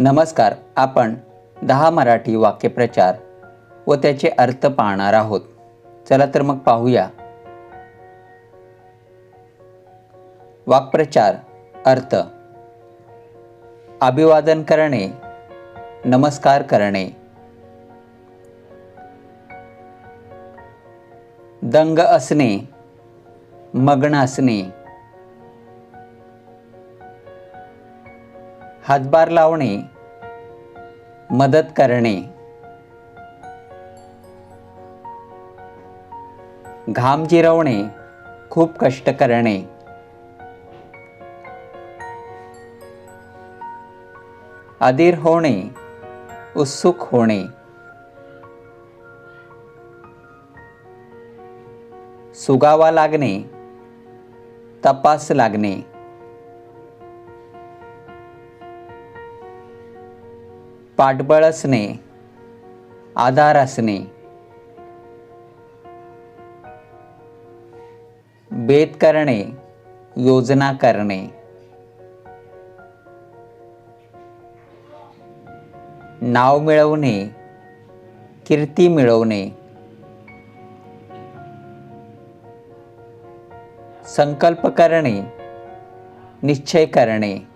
नमस्कार आपण दहा मराठी वाक्यप्रचार व त्याचे अर्थ पाहणार आहोत. चला तर मग पाहूया. वाक्प्रचार अर्थ. अभिवादन करणे नमस्कार करणे. दंग असणे मग्न असणे. हातभार लावणे मदत करणे. घाम जिरवणे खूप कष्ट करणे. अधीर होणे उत्सुक होणे. सुगावा लागणे तपास लागणे. पाठबळ असणे आधार असणे बेत करणे योजना करणे. नाव मिळवणे कीर्ती मिळवणे. संकल्प करणे निश्चय करणे.